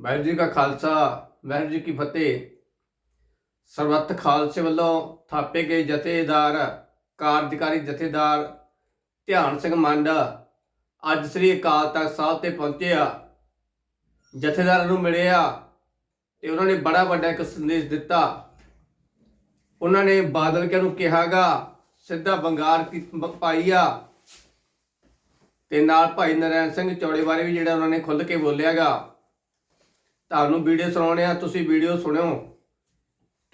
ਵਾਹਿਗੁਰੂ ਜੀ ਕਾ ਖਾਲਸਾ, ਵਾਹਿਗੁਰੂ ਜੀ ਕੀ ਫਤਿਹ। ਸਰਬੱਤ ਖਾਲਸੇ ਵੱਲੋਂ ਥਾਪੇ ਗਏ ਜਥੇਦਾਰ, ਕਾਰਜਕਾਰੀ ਜਥੇਦਾਰ ਧਿਆਨ ਸਿੰਘ ਮੰਡ ਅੱਜ ਸ੍ਰੀ ਅਕਾਲ ਤਖਤ ਸਾਹਿਬ ਤੇ ਪਹੁੰਚਿਆ ਜਥੇਦਾਰਾਂ ਨੂੰ ਮਿਲਿਆ ਤੇ ਉਹਨਾਂ ਨੇ ਬੜਾ ਵੱਡਾ ਇੱਕ ਸੰਦੇਸ਼ ਦਿੱਤਾ। ਉਹਨਾਂ ਨੇ ਬਾਦਲ ਕੇ ਨੂੰ ਕਿਹਾਗਾ ਸਿੱਧਾ ਬੰਗਾਰ ਕੀ ਬ- ਪਾਈ ਆ। ਤੇ ਨਾਲ ਭਾਈ ਨਰੈਣ ਸਿੰਘ ਚੌੜੇ ਬਾਰੇ ਵੀ ਜਿਹੜਾ ਉਹਨਾਂ ਨੇ ਖੁੱਲ੍ਹ ਕੇ ਬੋਲਿਆਗਾ ਤੁਹਾਨੂੰ ਵੀਡੀਓ ਸੁਣਾਉਣੇ ਆ ਤੁਸੀਂ ਵੀਡੀਓ ਸੁਣਿਓ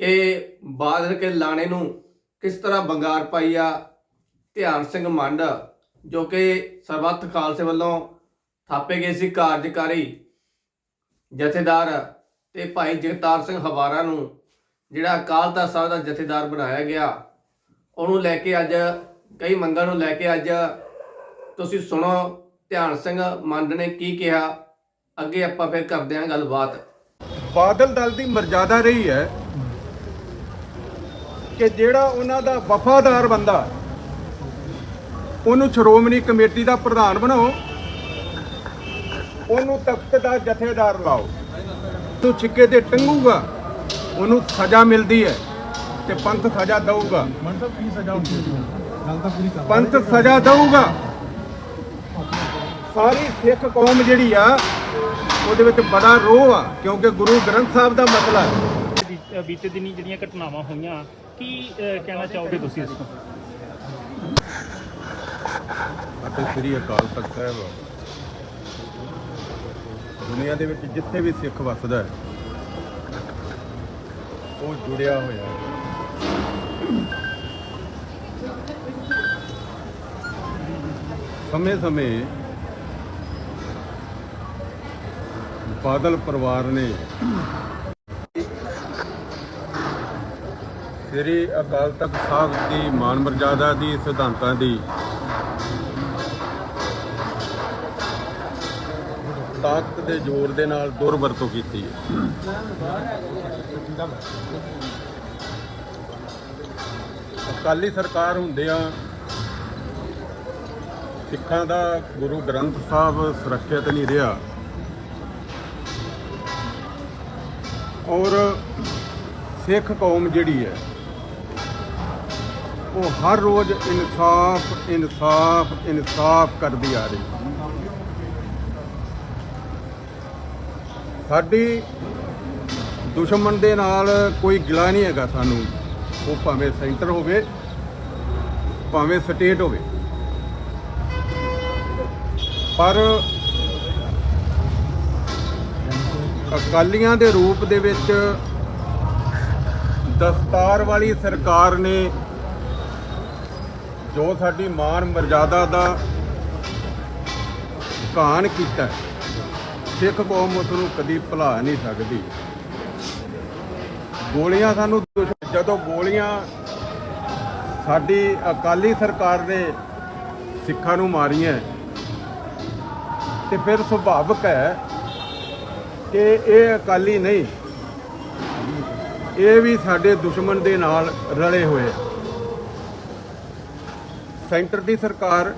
ਕਿ ਬਾਦਲ ਕੇ ਲਾਣੇ ਨੂੰ ਕਿਸ ਤਰ੍ਹਾਂ ਬੰਗਾਰ ਪਾਈ ਆ ਧਿਆਨ ਸਿੰਘ ਮੰਡ, ਜੋ ਕਿ ਸਰਬੱਤ ਖਾਲਸੇ ਵੱਲੋਂ ਥਾਪੇ ਗਏ ਸੀ ਕਾਰਜਕਾਰੀ ਜਥੇਦਾਰ ਤੇ ਭਾਈ ਜਗਤਾਰ ਸਿੰਘ ਹਵਾਰਾ ਨੂੰ, ਜਿਹੜਾ ਅਕਾਲ ਤਖਤ ਸਾਹਿਬ ਦਾ ਜਥੇਦਾਰ ਬਣਾਇਆ ਗਿਆ। ਉਹਨੂੰ ਲੈ ਕੇ ਅੱਜ, ਕਈ ਮੰਗਾਂ ਨੂੰ ਲੈ ਕੇ ਅੱਜ ਤੁਸੀਂ ਸੁਣੋ, ਧਿਆਨ ਸਿੰਘ ਮੰਡ ਨੇ ਕੀ ਕਿਹਾ। ਅੱਗੇ ਆਪਾਂ ਫਿਰ ਕਰਦੇ ਹਾਂ ਗੱਲਬਾਤ। ਬਾਦਲ ਦਲ ਦੀ ਮਰਜ਼ਾਦਾ ਰਹੀ ਹੈ ਕਿ ਜਿਹੜਾ ਉਹਨਾਂ ਦਾ ਵਫਾਦਾਰ ਬੰਦਾ ਉਹਨੂੰ ਸ਼੍ਰੋਮਣੀ ਕਮੇਟੀ ਦਾ ਪ੍ਰਧਾਨ ਬਣਾਓ, ਉਹਨੂੰ ਤਖਤ ਦਾ ਜਥੇਦਾਰ ਲਾਓ। ਤੂੰ ਛਿੱਕੇ ਤੇ ਟੰਗੂਗਾ, ਉਹਨੂੰ ਸਜ਼ਾ ਮਿਲਦੀ ਹੈ ਤੇ ਪੰਥ ਸਜ਼ਾ ਦਊਗਾ। ਪੰਥ ਸਜ਼ਾ ਦਊਗਾ। ਸਾਰੀ ਸਿੱਖ ਕੌਮ ਜਿਹੜੀ ਆ ਉਹਦੇ ਵਿੱਚ ਬੜਾ ਰੋਹ ਆ ਕਿਉਂਕਿ ਗੁਰੂ ਗ੍ਰੰਥ ਸਾਹਿਬ ਦਾ ਮਸਲਾ ਹੈ। ਬੀਤੇ ਦਿਨੀ ਜਿਹੜੀਆਂ ਘਟਨਾਵਾਂ ਹੋਈਆਂ ਕੀ ਕਹਿਣਾ ਚਾਹੋਗੇ ਤੁਸੀਂ ਇਸ ਤੋਂ? ਅਤੇ ਸ੍ਰੀ ਅਕਾਲ ਤਖਤ ਸਾਹਿਬ ਦੁਨੀਆ ਦੇ ਵਿੱਚ ਜਿੱਥੇ ਵੀ ਸਿੱਖ ਵੱਸਦਾ ਹੈ ਉਹ ਜੁੜਿਆ ਹੋਇਆ ਹੈ। ਸਮੇਂ-ਸਮੇਂ ਬਾਦਲ ਪਰਿਵਾਰ ਨੇ ਸ੍ਰੀ ਅਕਾਲ ਤਖਤ ਸਾਹਿਬ ਦੀ ਮਾਨ ਮਰਜ਼ਾਦਾ ਦੀ, ਸਿਧਾਂਤਾਂ ਦੀ ਤਾਕਤ ਦੇ ਜ਼ੋਰ ਦੇ ਨਾਲ ਦੁਰਵਰਤੋਂ ਕੀਤੀ ਹੈ। ਅਕਾਲੀ ਸਰਕਾਰ ਹੁੰਦਿਆਂ ਸਿੱਖਾਂ ਦਾ ਗੁਰੂ ਗ੍ਰੰਥ ਸਾਹਿਬ ਸੁਰੱਖਿਅਤ ਨਹੀਂ ਰਿਹਾ। ਔਰ ਸਿੱਖ ਕੌਮ ਜਿਹੜੀ ਹੈ, ਉਹ ਹਰ ਰੋਜ਼ ਇਨਸਾਫ ਇਨਸਾਫ ਇਨਸਾਫ ਕਰਦੀ ਆ ਰਹੀ ਸਾਡੀ ਦੁਸ਼ਮਣ ਦੇ ਨਾਲ ਕੋਈ ਗਿਲਾ ਨਹੀਂ ਹੈਗਾ ਸਾਨੂੰ। ਉਹ ਭਾਵੇਂ ਸੈਂਟਰ ਹੋਵੇ, ਭਾਵੇਂ ਸਟੇਟ ਹੋਵੇ। ਪਰ ਅਕਾਲੀਆਂ ਦੇ ਰੂਪ ਦੇ ਵਿੱਚ ਦਸਤਾਰ ਵਾਲੀ ਸਰਕਾਰ ਨੇ ਜੋ ਸਾਡੀ ਮਾਨ ਮਰਜ਼ਾਦਾ ਦਾ ਘਾਣ ਕੀਤਾ ਸਿੱਖ ਕੌਮ ਉਸ ਨੂੰ ਕਦੀ ਭੁਲਾ ਨਹੀਂ ਸਕਦੀ। ਗੋਲੀਆਂ ਸਾਨੂੰ ਜਦੋਂ ਗੋਲੀਆਂ ਸਾਡੀ ਅਕਾਲੀ ਸਰਕਾਰ ਨੇ ਸਿੱਖਾਂ ਨੂੰ ਮਾਰੀਆਂ ਤੇ ਫਿਰ ਸੁਭਾਵਿਕ ਹੈ ਕਿ ਇਹ ਅਕਾਲੀ ਨਹੀਂ ਇਹ ਵੀ ਸਾਡੇ ਦੁਸ਼ਮਣ ਦੇ ਨਾਲ ਰਲੇ ਹੋਏ ਆ। ਸੈਂਟਰ ਦੀ ਸਰਕਾਰ,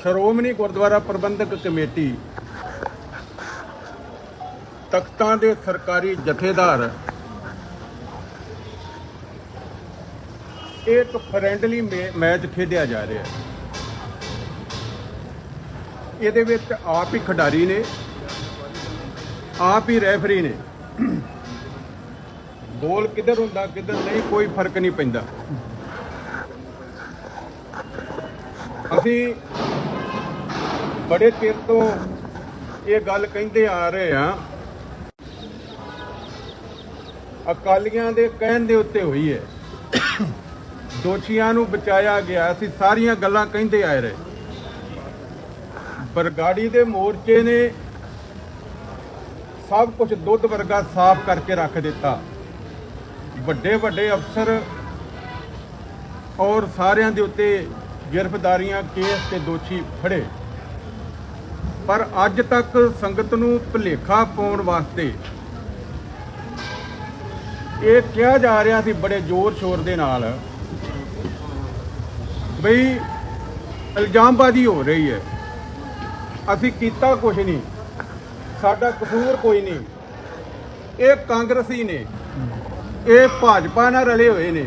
ਸ਼੍ਰੋਮਣੀ ਗੁਰਦੁਆਰਾ ਪ੍ਰਬੰਧਕ ਕਮੇਟੀ, ਤਖਤਾਂ ਦੇ ਸਰਕਾਰੀ ਜਥੇਦਾਰ ਇਹ ਇੱਕ ਫਰੈਂਡਲੀ ਮੈਚ ਖੇਡਿਆ ਜਾ ਰਿਹਾ ਹੈ ਇਹਦੇ ਵਿੱਚ ਆਪ ਹੀ ਖਿਡਾਰੀ ਨੇ ਆਪ ਹੀ ਰੈਫਰੀ ਨੇ। ਬੋਲ ਕਿੱਧਰ ਹੁੰਦਾ, ਕਿੱਧਰ ਨਹੀਂ, ਕੋਈ ਫ਼ਰਕ ਨਹੀਂ ਪੈਂਦਾ। ਅਸੀਂ ਬੜੇ ਚਿਰ ਤੋਂ ਇਹ ਗੱਲ ਕਹਿੰਦੇ ਆ ਰਹੇ ਆ ਅਕਾਲੀਆਂ ਦੇ ਕਹਿਣ ਦੇ ਉੱਤੇ ਹੋਈ ਹੈ। ਦੋਸ਼ੀਆਂ ਨੂੰ ਬਚਾਇਆ ਗਿਆ, ਅਸੀਂ ਸਾਰੀਆਂ ਗੱਲਾਂ ਕਹਿੰਦੇ ਆਏ ਰਹੇ। ਬਰਗਾੜੀ ਦੇ ਮੋਰਚੇ ਨੇ ਸਭ ਕੁਝ ਦੁੱਧ ਵਰਗਾ ਸਾਫ਼ ਕਰਕੇ ਰੱਖ ਦਿੱਤਾ। ਵੱਡੇ ਵੱਡੇ ਅਫਸਰ ਔਰ ਸਾਰਿਆਂ ਦੇ ਉੱਤੇ ਗ੍ਰਿਫਤਾਰੀਆਂ, ਕੇਸ ਤੇ ਦੋਸ਼ੀ ਫੜੇ। ਪਰ ਅੱਜ ਤੱਕ ਸੰਗਤ ਨੂੰ ਭੁਲੇਖਾ ਪਾਉਣ ਵਾਸਤੇ ਇਹ ਕਿਹਾ ਜਾ ਰਿਹਾ ਸੀ ਬੜੇ ਜ਼ੋਰ ਸ਼ੋਰ ਦੇ ਨਾਲ ਬਈ ਇਲਜ਼ਾਮਬਾਜ਼ੀ ਹੋ ਰਹੀ ਹੈ। ਅਸੀਂ ਕੀਤਾ ਕੁਝ ਨਹੀਂ। ਸਾਡਾ ਕਸੂਰ ਕੋਈ ਨਹੀਂ। ਇਹ ਕਾਂਗਰਸੀ ਨੇ ਇਹ ਭਾਜਪਾ ਨਾਲ ਰਲੇ ਹੋਏ ਨੇ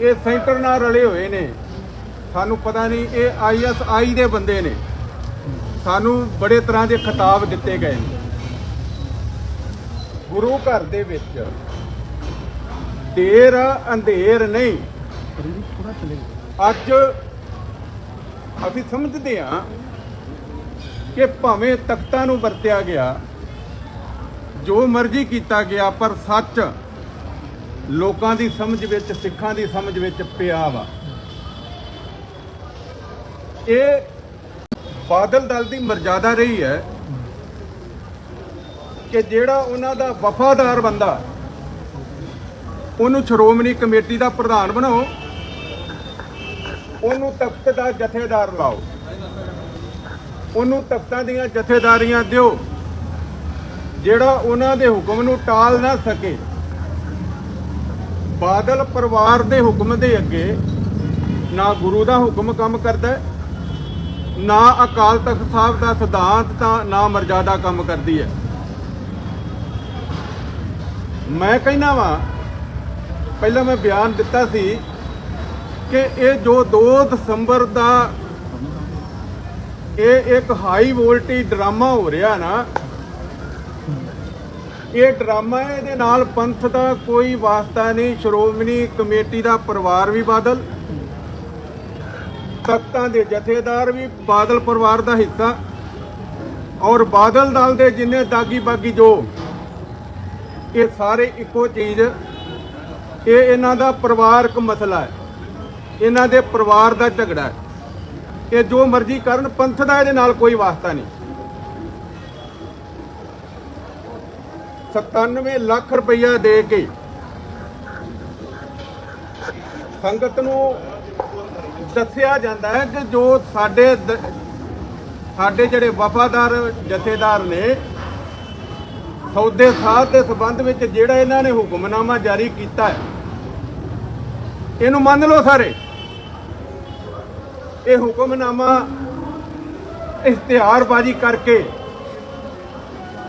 ਇਹ ਸੈਂਟਰ ਨਾਲ ਰਲੇ ਹੋਏ ਨੇ। ਸਾਨੂੰ ਪਤਾ ਨਹੀਂ ਇਹ ਆਈਐਸਆਈ ਦੇ ਬੰਦੇ ਨੇ। ਸਾਨੂੰ ਬੜੇ ਤਰ੍ਹਾਂ ਦੇ ਖਿਤਾਬ ਦਿੱਤੇ ਗਏ ਨੇ। ਗੁਰੂ ਘਰ ਦੇ ਵਿੱਚ ਦੇਰ ਅੰਧੇਰ ਨਹੀਂ। ਅੱਜ ਅਸੀਂ ਸਮਝਦੇ ਹਾਂ ਕਿ ਭਾਵੇਂ ਤਖਤਾਂ ਨੂੰ ਵਰਤਿਆ ਗਿਆ, ਜੋ ਮਰਜ਼ੀ ਕੀਤਾ ਗਿਆ, ਪਰ ਸੱਚ ਲੋਕਾਂ ਦੀ ਸਮਝ ਵਿੱਚ, ਸਿੱਖਾਂ ਦੀ ਸਮਝ ਵਿੱਚ ਪਿਆ ਵਾ। ਇਹ ਬਾਦਲ ਦਲ ਦੀ ਮਰਜ਼ਾਦਾ ਰਹੀ ਹੈ ਕਿ ਜਿਹੜਾ ਉਹਨਾਂ ਦਾ ਵਫਾਦਾਰ ਬੰਦਾ, ਉਹਨੂੰ ਸ਼੍ਰੋਮਣੀ ਕਮੇਟੀ ਦਾ ਪ੍ਰਧਾਨ ਬਣਾਓ, ਉਹਨੂੰ ਤਖਤ ਦਾ ਜਥੇਦਾਰ ਲਾਓ। ਉਹਨੂੰ ਤਖਤਾਂ ਦੀਆਂ ਜਥੇਦਾਰੀਆਂ ਦਿਓ, ਜਿਹੜਾ ਉਹਨਾਂ ਦੇ ਹੁਕਮ ਨੂੰ ਟਾਲ ਨਾ ਸਕੇ। ਬਾਦਲ ਪਰਿਵਾਰ ਦੇ ਹੁਕਮ ਦੇ ਅੱਗੇ ਨਾ ਗੁਰੂ ਦਾ ਹੁਕਮ ਕੰਮ ਕਰਦਾ ਨਾ ਅਕਾਲ ਤਖਤ ਸਾਹਿਬ ਦਾ ਸਿਧਾਂਤ ਤਾਂ ਨਾ ਮਰਜ਼ਾਦਾ ਕੰਮ ਕਰਦੀ ਹੈ। ਮੈਂ ਕਹਿੰਦਾ ਵਾਂ, ਪਹਿਲਾਂ ਮੈਂ ਬਿਆਨ ਦਿੱਤਾ ਸੀ ਕਿ ਇਹ ਜੋ 2 ਦਸੰਬਰ ਦਾ ਇਹ ਇੱਕ ਹਾਈ ਵੋਲਟੇਜ ਡਰਾਮਾ ਹੋ ਰਿਹਾ ਨਾ। ਇਹ ਡਰਾਮਾ ਇਹਦੇ ਨਾਲ ਪੰਥ ਦਾ ਕੋਈ ਵਾਸਤਾ ਨਹੀਂ, ਸ਼੍ਰੋਮਣੀ ਕਮੇਟੀ ਦਾ ਪਰਿਵਾਰ ਵੀ ਬਾਦਲ, ਤਖਤਾਂ ਦੇ ਜਥੇਦਾਰ ਵੀ ਬਾਦਲ ਪਰਿਵਾਰ ਦਾ ਹਿੱਸਾ ਔਰ ਬਾਦਲ ਦਲ ਦੇ ਜਿੰਨੇ ਦਾਗੀ ਬਾਗੀ ਜੋ, ਇਹ ਸਾਰੇ ਇੱਕੋ ਚੀਜ਼। ਇਹ ਇਹਨਾਂ ਦਾ ਪਰਿਵਾਰਕ ਮਸਲਾ ਹੈ। ਇਹਨਾਂ ਦੇ ਪਰਿਵਾਰ ਦਾ ਝਗੜਾ ਹੈ। ਇਹ ਜੋ ਮਰਜ਼ੀ ਕਰਨ, ਪੰਥ ਦਾ ਇਹਦੇ ਨਾਲ ਕੋਈ ਵਾਸਤਾ ਨਹੀਂ। 97 ਲੱਖ ਰੁਪਈਆ ਦੇ ਕੇ ਸੰਗਤ ਨੂੰ ਦੱਸਿਆ ਜਾਂਦਾ ਹੈ ਕਿ ਜੋ ਸਾਡੇ ਸਾਡੇ ਜਿਹੜੇ ਵਫਾਦਾਰ ਜਥੇਦਾਰ ਨੇ, ਸੌਦੇ ਸਾਧ ਦੇ ਸਬੰਧ ਵਿੱਚ ਜਿਹੜਾ ਇਹਨਾਂ ਨੇ ਹੁਕਮਨਾਮਾ ਜਾਰੀ ਕੀਤਾ ਹੈ, ਇਹਨੂੰ ਮੰਨ ਲਓ ਸਾਰੇ। ਇਹ ਹੁਕਮਨਾਮਾ ਇਸ਼ਤਿਹਾਰਬਾਜ਼ੀ ਕਰਕੇ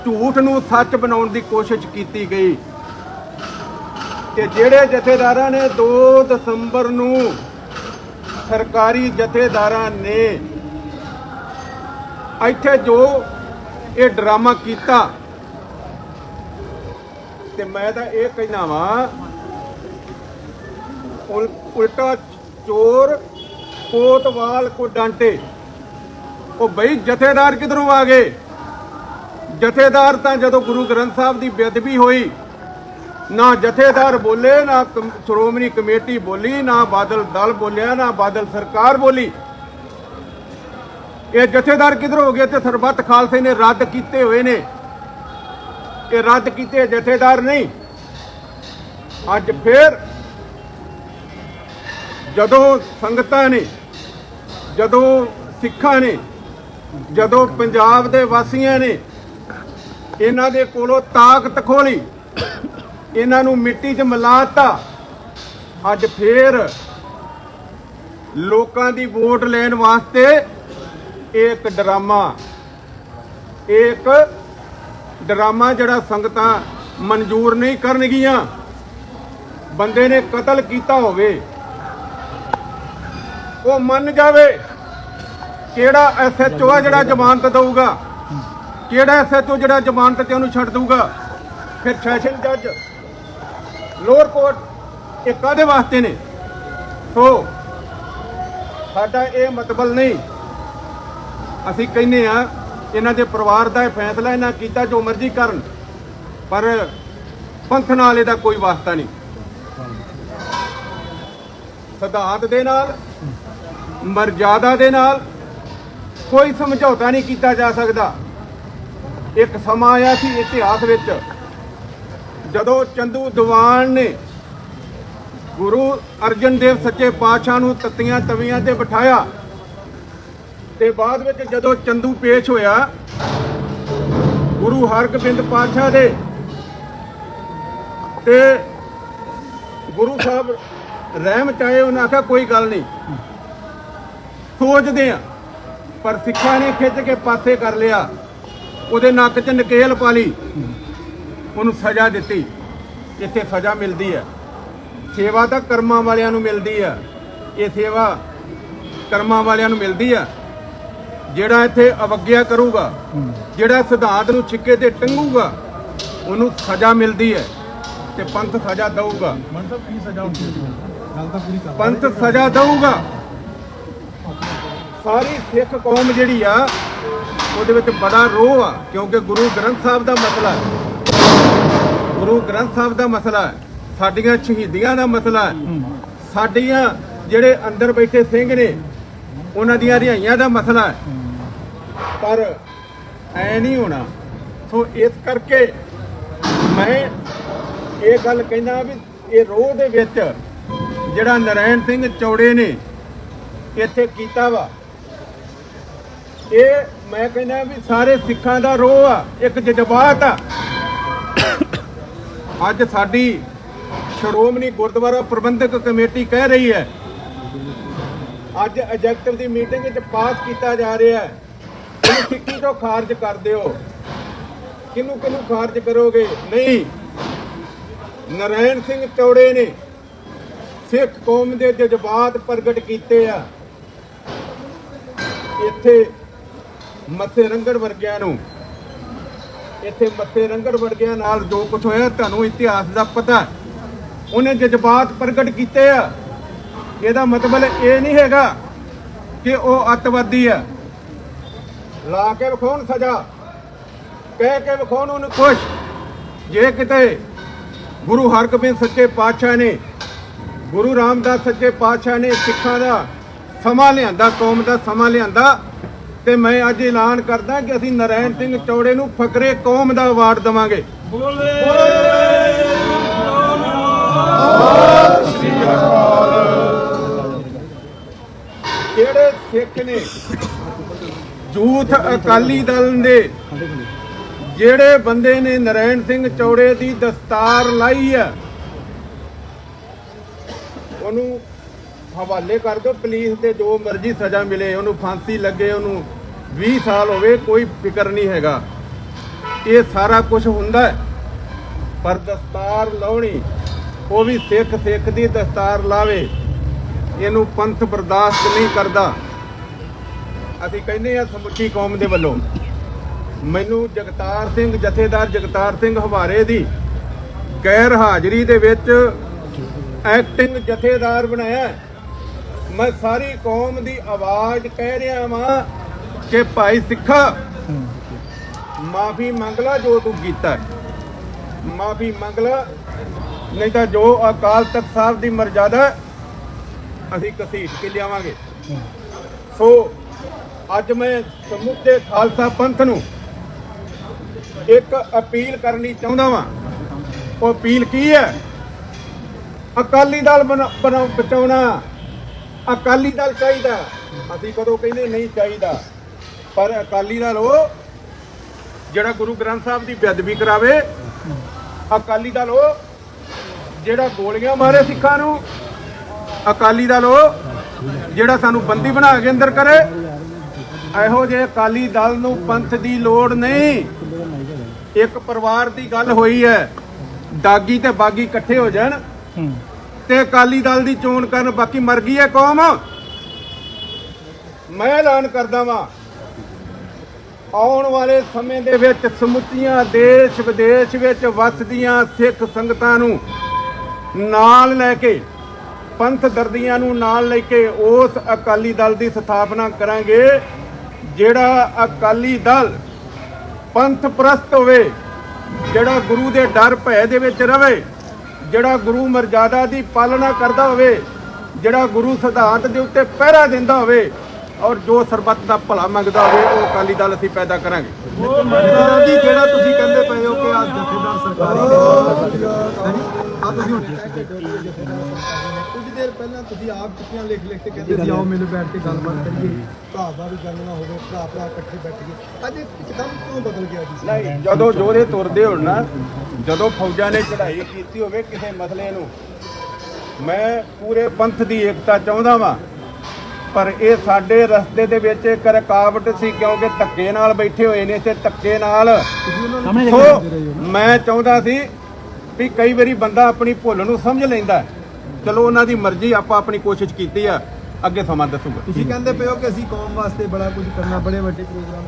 ਝੂਠ ਨੂੰ ਸੱਚ ਬਣਾਉਣ ਦੀ ਕੋਸ਼ਿਸ਼ ਕੀਤੀ ਗਈ ਤੇ ਜਿਹੜੇ ਜਥੇਦਾਰਾਂ ਨੇ 2 ਦਸੰਬਰ ਨੂੰ ਸਰਕਾਰੀ ਜਥੇਦਾਰਾਂ ਨੇ ਇੱਥੇ ਜੋ ਇਹ ਡਰਾਮਾ ਕੀਤਾ ਤੇ ਮੈਂ ਤਾਂ ਇਹ ਕਹਿਣਾ ਵਾਂ, ਉਲ- ਉਲਟਾ ਚੋਰ ਕੋਤਵਾਲ ਕੋ ਡਾਂਟੇ ਉਹ ਬਈ ਜਥੇਦਾਰ ਕਿਧਰੋਂ ਆ ਗਏ? ਜਥੇਦਾਰ ਤਾਂ ਜਦੋਂ ਗੁਰੂ ਗ੍ਰੰਥ ਸਾਹਿਬ ਦੀ ਬੇਅਦਬੀ ਹੋਈ, ਨਾ ਜਥੇਦਾਰ ਬੋਲੇ, ਨਾ ਸ਼੍ਰੋਮਣੀ ਕਮੇਟੀ ਬੋਲੀ, ਨਾ ਬਾਦਲ ਦਲ ਬੋਲਿਆ, ਨਾ ਬਾਦਲ ਸਰਕਾਰ ਬੋਲੀ। ਇਹ ਜਥੇਦਾਰ ਕਿਧਰ ਹੋ ਗਏ ਤੇ ਸਰਬੱਤ ਖਾਲਸੇ ਨੇ ਰੱਦ ਕੀਤੇ ਹੋਏ ਨੇ। ਇਹ ਰੱਦ ਕੀਤੇ ਜਥੇਦਾਰ ਨਹੀਂ। ਅੱਜ ਫੇਰ ਜਦੋਂ ਸੰਗਤਾਂ ਨੇ ਜਦੋਂ ਸਿੱਖਾਂ ਨੇ, ਜਦੋਂ ਪੰਜਾਬ ਦੇ ਵਾਸੀਆਂ ਨੇ ਇਹਨਾਂ ਦੇ ਕੋਲੋਂ ਤਾਕਤ ਖੋਲੀ, ਇਹਨਾਂ ਨੂੰ ਮਿੱਟੀ 'ਚ ਮਿਲਾਤਾ, ਅੱਜ ਫੇਰ ਲੋਕਾਂ ਦੀ ਵੋਟ ਲੈਣ ਵਾਸਤੇ ਇਹ ਇੱਕ ਡਰਾਮਾ ਇਹ ਇੱਕ ਡਰਾਮਾ ਜਿਹੜਾ ਸੰਗਤਾਂ ਮਨਜ਼ੂਰ ਨਹੀਂ ਕਰਨਗੀਆਂ। ਬੰਦੇ ਨੇ ਕਤਲ ਕੀਤਾ ਹੋਵੇ, ਉਹ ਮੰਨ ਜਾਵੇ। ਕਿਹੜਾ ਐਸਐਚਓ ਆ ਜਿਹੜਾ ਜ਼ਮਾਨਤ ਦੇਊਗਾ? ਕਿਹੜਾ ਐਸਐਚਓ ਜਿਹੜਾ ਜ਼ਮਾਨਤ ਤੇ ਉਹਨੂੰ ਛੱਡ ਦਊਗਾ? ਫਿਰ ਸੈਸ਼ਨ ਜੱਜ ਲੋਅਰ ਕੋਰਟ ਇਹ ਕਾਦੇ ਵਾਸਤੇ ਨੇ? ਸੋ, ਸਾਡਾ ਇਹ ਮਤਬਲ ਨਹੀਂ। ਅਸੀਂ ਕਹਿੰਨੇ ਆ ਇਹਨਾਂ ਦੇ ਪਰਿਵਾਰ ਦਾ ਇਹ ਫੈਸਲਾ ਇਹਨਾਂ ਕੀਤਾ ਜੋ ਮਰਜ਼ੀ ਕਰਨ, ਪਰ ਪੰਥ ਨਾਲ ਇਹਦਾ ਕੋਈ ਵਾਸਤਾ ਨਹੀਂ। ਸਿਧਾਂਤ ਦੇ ਨਾਲ, ਮਰਜ਼ਾਦਾ ਦੇ ਨਾਲ ਕੋਈ ਸਮਝੌਤਾ ਨਹੀਂ ਕੀਤਾ ਜਾ ਸਕਦਾ। ਇੱਕ ਸਮਾਂ ਆਇਆ ਸੀ ਇਤਿਹਾਸ ਵਿੱਚ, ਜਦੋਂ ਚੰਦੂ ਦੀਵਾਨ ਨੇ ਗੁਰੂ ਅਰਜਨ ਦੇਵ ਸੱਚੇ ਪਾਤਸ਼ਾਹ ਨੂੰ ਤੱਤੀਆਂ ਤਵੀਆਂ ਤੇ ਬਿਠਾਇਆ ਤੇ ਬਾਅਦ ਵਿੱਚ ਜਦੋਂ ਚੰਦੂ ਪੇਸ਼ ਹੋਇਆ, ਗੁਰੂ ਹਰਗੋਬਿੰਦ ਪਾਤਸ਼ਾਹ ਦੇ ਤੇ ਗੁਰੂ ਸਾਹਿਬ ਰਹਿਮ ਚਾਹੇ, ਉਹਨਾਂ ਆਖਿਆ, ਕੋਈ ਗੱਲ ਨਹੀਂ। ਸੋਚਦੇ ਆ ਪਰ ਸਿੱਖਾਂ ਨੇ ਖਿੱਚ ਕੇ ਪਾਸੇ ਕਰ ਲਿਆ। ਉਹਦੇ ਨੱਕ 'ਚ ਨਕੇਲ ਪਾ ਲਈ। ਉਹਨੂੰ ਸਜ਼ਾ ਦਿੱਤੀ। ਇੱਥੇ ਸਜ਼ਾ ਮਿਲਦੀ ਹੈ। ਸੇਵਾ ਤਾਂ ਕਰਮਾਂ ਵਾਲਿਆਂ ਨੂੰ ਮਿਲਦੀ ਆ ਇਹ ਸੇਵਾ ਕਰਮਾਂ ਵਾਲਿਆਂ ਨੂੰ ਮਿਲਦੀ ਆ ਜਿਹੜਾ ਇੱਥੇ ਅਵਗਿਆ ਕਰੂਗਾ ਜਿਹੜਾ ਸਿਧਾਂਤ ਨੂੰ ਛਿੱਕੇ ਤੇ ਟੰਗੂਗਾ ਉਹਨੂੰ ਸਜ਼ਾ ਮਿਲਦੀ ਹੈ ਤੇ ਪੰਥ ਸਜ਼ਾ ਦਊਗਾ। ਮਨ ਸਾਹਿਬ ਕੀ ਸਜ਼ਾ ਹੁੰਦੀ ਹੈ? ਗੱਲ ਤਾਂ ਪੂਰੀ ਕਰ ਪੰਥ ਸਜ਼ਾ ਦਊਗਾ। ਸਾਰੀ ਸਿੱਖ ਕੌਮ ਜਿਹੜੀ ਆ, ਉਹਦੇ ਵਿੱਚ ਬੜਾ ਰੋਹ ਆ, ਕਿਉਂਕਿ ਗੁਰੂ ਗ੍ਰੰਥ ਸਾਹਿਬ ਦਾ ਮਸਲਾ ਹੈ। ਗੁਰੂ ਗ੍ਰੰਥ ਸਾਹਿਬ ਦਾ ਮਸਲਾ ਹੈ, ਸਾਡੀਆਂ ਸ਼ਹੀਦੀਆਂ ਦਾ ਮਸਲਾ ਹੈ। ਸਾਡੀਆਂ ਜਿਹੜੇ ਅੰਦਰ ਬੈਠੇ ਸਿੰਘ ਨੇ, ਉਹਨਾਂ ਦੀਆਂ ਰਿਹਾਈਆਂ ਦਾ ਮਸਲਾ ਹੈ। ਪਰ ਐ ਨਹੀਂ ਹੋਣਾ। ਸੋ ਇਸ ਕਰਕੇ ਮੈਂ ਇਹ ਗੱਲ ਕਹਿੰਦਾ ਵੀ ਇਹ ਰੋਹ ਦੇ ਵਿੱਚ ਜਿਹੜਾ ਨਰਾਇਣ ਸਿੰਘ ਚੌੜੇ ਨੇ, ਇੱਥੇ ਕੀਤਾ ਵਾ। ਇਹ ਮੈਂ ਕਹਿੰਦਾ ਵੀ ਸਾਰੇ ਸਿੱਖਾਂ ਦਾ ਰੋਹ ਆ, ਇੱਕ ਜਜ਼ਬਾਤ ਆ। ਅੱਜ ਸਾਡੀ ਸ਼੍ਰੋਮਣੀ ਗੁਰਦੁਆਰਾ ਪ੍ਰਬੰਧਕ ਕਮੇਟੀ ਕਹਿ ਰਹੀ ਹੈ, ਅੱਜ ਐਗਜ਼ੈਕਟਿਵ ਦੀ ਮੀਟਿੰਗ ਵਿੱਚ ਪਾਸ ਕੀਤਾ ਜਾ ਰਿਹਾ ਹੈ। ਇਹਨੂੰ ਸਿੱਖੀ ਤੋਂ ਖਾਰਜ ਕਰ ਦਿਓ? ਕਿਹਨੂੰ ਕਿਹਨੂੰ ਖਾਰਜ ਕਰੋਗੇ? ਨਹੀਂ। ਨਰਾਇਣ ਸਿੰਘ ਚੌੜੇ ਨੇ ਸਿੱਖ ਕੌਮ ਦੇ ਜਜ਼ਬਾਤ ਪ੍ਰਗਟ ਕੀਤੇ ਆ। ਇੱਥੇ ਮੱਥੇ ਰੰਗੜ ਵਰਗਿਆਂ ਨੂੰ। ਇੱਥੇ ਮੱਥੇ ਰੰਗੜ ਵਰਗਿਆਂ ਨਾਲ ਜੋ ਕੁਝ ਹੋਇਆ, ਤੁਹਾਨੂੰ ਇਤਿਹਾਸ ਦਾ ਪਤਾ ਉਹਨੇ ਜਜ਼ਬਾਤ ਪ੍ਰਗਟ ਕੀਤੇ ਆ। ਇਹਦਾ ਮਤਲਬ ਇਹ ਨਹੀਂ ਹੈਗਾ ਕਿ ਉਹ ਅੱਤਵਾਦੀ ਆ। ਲਾ ਕੇ ਵਿਖਾਉਣ ਸਜ਼ਾ। ਕਹਿ ਕੇ ਵਿਖਾਉਣ ਉਹਨੂੰ ਖੁਸ਼। ਜੇ ਕਿਤੇ ਗੁਰੂ ਹਰਗੋਬਿੰਦ ਸੱਚੇ ਪਾਤਸ਼ਾਹ ਨੇ, ਗੁਰੂ ਰਾਮਦਾਸ ਸੱਚੇ ਪਾਤਸ਼ਾਹ ਨੇ ਸਿੱਖਾਂ ਦਾ ਸਮਾਂ ਲਿਆਂਦਾ, ਕੌਮ ਦਾ ਸਮਾਂ ਲਿਆਂਦਾ ਤੇ ਮੈਂ ਅੱਜ ਐਲਾਨ ਕਰਦਾ ਕਿ ਅਸੀਂ ਨਰਾਇਣ ਸਿੰਘ ਚੌੜੇ ਨੂੰ ਫਕਰੇ ਕੌਮ ਦਾ ਅਵਾਰਡ ਦਵਾਂਗੇ। ਜਿਹੜੇ ਸਿੱਖ ਨੇ ਜੂਥ ਅਕਾਲੀ ਦਲ ਦੇ ਜਿਹੜੇ ਬੰਦੇ ਨੇ ਨਰਾਇਣ ਸਿੰਘ ਚੌੜੇ ਦੀ ਦਸਤਾਰ ਲਾਈ ਆ ਉਹਨੂੰ ਹਵਾਲੇ ਕਰ ਦਿਓ ਪੁਲਿਸ ਦੇ ਜੋ ਮਰਜ਼ੀ ਸਜ਼ਾ ਮਿਲੇ ਉਹਨੂੰ ਫਾਂਸੀ ਲੱਗੇ ਉਹਨੂੰ 20 ਸਾਲ ਹੋਵੇ ਕੋਈ ਫਿਕਰ ਨਹੀਂ ਹੈਗਾ। ਇਹ ਸਾਰਾ ਕੁਝ ਹੁੰਦਾ ਪਰ ਦਸਤਾਰ ਲਾਉਣੀ, ਉਹ ਵੀ ਸਿੱਖ ਸਿੱਖ ਦੀ ਦਸਤਾਰ ਲਾਵੇ। ਇਹਨੂੰ ਪੰਥ ਬਰਦਾਸ਼ਤ ਨਹੀਂ ਕਰਦਾ। ਅਸੀਂ ਕਹਿੰਦੇ ਆ ਸਮੁੱਚੀ ਕੌਮ ਦੇ ਵੱਲੋਂ, ਮੈਨੂੰ ਜਗਤਾਰ ਸਿੰਘ, ਜਥੇਦਾਰ ਜਗਤਾਰ ਸਿੰਘ ਹਵਾਰੇ ਦੀ ਗੈਰ ਹਾਜ਼ਰੀ ਦੇ ਵਿੱਚ ਐਕਟਿੰਗ ਜਥੇਦਾਰ ਬਣਾਇਆ ਮੈਂ ਸਾਰੀ ਕੌਮ ਦੀ ਆਵਾਜ਼ ਕਹਿ ਰਿਹਾ ਵਾਂ ਕਿ ਭਾਈ ਸਿੱਖਾ। ਮਾਫੀ ਮੰਗ ਲੈ ਜੋ ਤੂੰ ਕੀਤਾ। ਮਾਫੀ ਮੰਗ ਲੈ ਨਹੀਂ ਤਾਂ ਜੋ ਅਕਾਲ ਤਖਤ ਸਾਹਿਬ ਦੀ ਮਰਜ਼ਾਦਾ ਅਸੀਂ ਕਸੀਟ ਕੇ ਲਿਆਵਾਂਗੇ। ਸੋ ਅੱਜ ਮੈਂ ਸਮੁੱਚੇ ਖਾਲਸਾ ਪੰਥ ਨੂੰ ਇੱਕ ਅਪੀਲ ਕਰਨੀ ਚਾਹੁੰਦਾ ਵਾਂ। ਉਹ ਅਪੀਲ ਕੀ ਹੈ? ਅਕਾਲੀ ਦਲ ਬਚਾਉਣਾ। ਅਕਾਲੀ ਦਲ ਚਾਹੀਦਾ। ਅਸੀਂ ਕਦੋਂ ਕਹਿੰਦੇ ਨਹੀਂ ਚਾਹੀਦਾ। ਪਰ ਅਕਾਲੀ ਦਲ ਉਹ ਜਿਹੜਾ ਗੁਰੂ ਗ੍ਰੰਥ ਸਾਹਿਬ ਦੀ ਬੇਅਦਬੀ ਕਰਾਵੇ। ਅਕਾਲੀ ਦਲ ਉਹ ਜਿਹੜਾ ਗੋਲੀਆਂ ਮਾਰੇ ਸਿੱਖਾਂ ਨੂੰ। ਅਕਾਲੀ ਦਲ ਉਹ ਜਿਹੜਾ ਸਾਨੂੰ ਬੰਦੀ ਬਣਾ ਕੇ ਅੰਦਰ ਕਰੇ। ਇਹੋ ਜਿਹੇ ਅਕਾਲੀ ਦਲ ਨੂੰ ਪੰਥ ਦੀ ਲੋੜ ਨਹੀਂ। ਇੱਕ ਪਰਿਵਾਰ ਦੀ ਗੱਲ ਹੋਈ ਹੈ ਦਾਗੀ ਤੇ ਬਾਗੀ ਇਕੱਠੇ ਹੋ ਜਾਣ। ਤੇ ਅਕਾਲੀ ਦਲ ਦੀ ਚੋਣ ਕਰਨ ਬਾਕੀ ਮਰ ਗਈ ਹੈ ਕੌਮ। ਮੈਂ ਐਲਾਨ ਕਰਦਾ ਵਾਂ ਆਉਣ ਵਾਲੇ ਸਮੇਂ ਦੇ ਵਿੱਚ ਸਮੁੱਚੀਆਂ ਦੇਸ਼ ਵਿਦੇਸ਼ ਵਿੱਚ ਵਸਦੀਆਂ ਸਿੱਖ ਸੰਗਤਾਂ ਨੂੰ ਨਾਲ ਲੈ ਕੇ, ਪੰਥ ਦਰਦੀਆਂ ਨੂੰ ਨਾਲ ਲੈ ਕੇ ਉਸ ਅਕਾਲੀ ਦਲ ਦੀ ਸਥਾਪਨਾ ਕਰਾਂਗੇ, ਜਿਹੜਾ ਅਕਾਲੀ ਦਲ ਪੰਥ ਪ੍ਰਸਤ ਹੋਵੇ, ਜਿਹੜਾ ਗੁਰੂ ਦੇ ਡਰ ਭੈ ਦੇ ਵਿੱਚ ਰਵੇ, ਜਿਹੜਾ ਗੁਰੂ ਮਰਜ਼ਾਦਾ ਦੀ ਪਾਲਣਾ ਕਰਦਾ ਹੋਵੇ, ਜਿਹੜਾ ਗੁਰੂ ਸਿਧਾਂਤ ਦੇ ਉੱਤੇ ਪਹਿਰਾ ਦਿੰਦਾ ਹੋਵੇ ਔਰ ਜੋ ਸਰਬੱਤ ਦਾ ਭਲਾ ਮੰਗਦਾ ਹੋਵੇ ਉਹ ਅਕਾਲੀ ਦਲ ਅਸੀਂ ਪੈਦਾ ਕਰਾਂਗੇ। ਸਰਦਾਰ ਜੀ ਜਿਹੜਾ ਤੁਸੀਂ ਕਹਿੰਦੇ ਪਏ ਹੋ ਕਿ ਆ ਜਥੇਦਾਰ ਸਰਕਾਰੀ ਆ ਤੁਸੀਂ ਹੁਣ ਕੁਝ ਦੇਰ ਪਹਿਲਾਂ ਤੁਸੀਂ ਆਪ ਚਿੱਠੀਆਂ ਲਿਖ ਲਿਖ ਕੇ ਕਹਿੰਦੇ ਸੀ ਆਓ ਮੈਨੂੰ ਬੈਠ ਕੇ ਗੱਲਬਾਤ ਕਰੀਏ। ਭਰਾ ਦਾ ਵੀ ਗੱਲ ਨਾ ਹੋਵੇ ਭਰਾ ਭਰਾ ਇਕੱਠੇ ਬੈਠੀਏ ਅੱਜ ਇੱਕਦਮ ਕਿਉਂ ਬਦਲ ਗਿਆ ਜੀ? ਨਹੀਂ ਜਦੋਂ ਜੋਰੇ ਤੁਰਦੇ ਹੋਣ ਨਾ ਜਦੋਂ ਫੌਜਾਂ ਨੇ ਚੜ੍ਹਾਈ ਕੀਤੀ ਹੋਵੇ ਕਿਸੇ ਮਸਲੇ ਨੂੰ ਮੈਂ ਪੂਰੇ ਪੰਥ ਦੀ ਏਕਤਾ ਚਾਹੁੰਦਾ ਵਾਂ। ਪਰ ਇਹ ਸਾਡੇ ਰਸਤੇ ਦੇ ਵਿੱਚ ਇੱਕ ਰੁਕਾਵਟ ਸੀ ਕਿਉਂਕਿ ਧੱਕੇ ਨਾਲ ਬੈਠੇ ਹੋਏ ਨੇ ਤੇ ਧੱਕੇ ਨਾਲ ਸੋ ਮੈਂ ਚਾਹੁੰਦਾ ਸੀ ਵੀ ਕਈ ਵਾਰੀ ਬੰਦਾ ਆਪਣੀ ਭੁੱਲ ਨੂੰ ਸਮਝ ਲੈਂਦਾ। ਚਲੋ ਉਹਨਾਂ ਦੀ ਮਰਜ਼ੀ ਆਪਾਂ ਆਪਣੀ ਕੋਸ਼ਿਸ਼ ਕੀਤੀ ਆ। ਅੱਗੇ ਸਮਾਂ ਦੱਸੂਗਾ। ਤੁਸੀਂ ਕਹਿੰਦੇ ਪਏ ਹੋ ਕਿ ਅਸੀਂ ਕੌਮ ਵਾਸਤੇ ਬੜਾ ਕੁਝ ਕਰਨਾ ਬੜੇ ਵੱਡੇ ਪ੍ਰੋਗਰਾਮ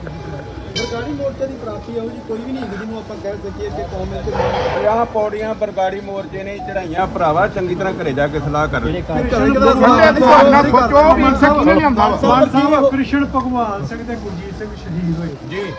ਸਰਕਾਰੀ ਮੋਰਚੇ ਦੀ ਪ੍ਰਾਪਤੀ ਇਹੋ ਜੀ ਕੋਈ ਵੀ ਨਹੀਂ ਹੈਗੀ ਜਿਹਨੂੰ ਆਪਾਂ ਕਹਿ ਸਕੀਏ ਕਿ ਕੌਮ ਵਿੱਚ ਪੰਜਾਹ ਪੌੜੀਆਂ ਬਰਗਾੜੀ ਮੋਰਚੇ ਨੇ ਚੜਾਈਆਂ ਭਰਾਵਾ ਚੰਗੀ ਤਰ੍ਹਾਂ ਘਰੇ ਜਾ ਕੇ ਸਲਾਹ ਕਰ ਕ੍ਰਿਸ਼ਨ ਭਗਵਾਨ ਸਿੰਘ ਤੇ ਗੁਰਜੀਤ ਸਿੰਘ ਸ਼ਹੀਦ ਹੋਏ। ਜੀ।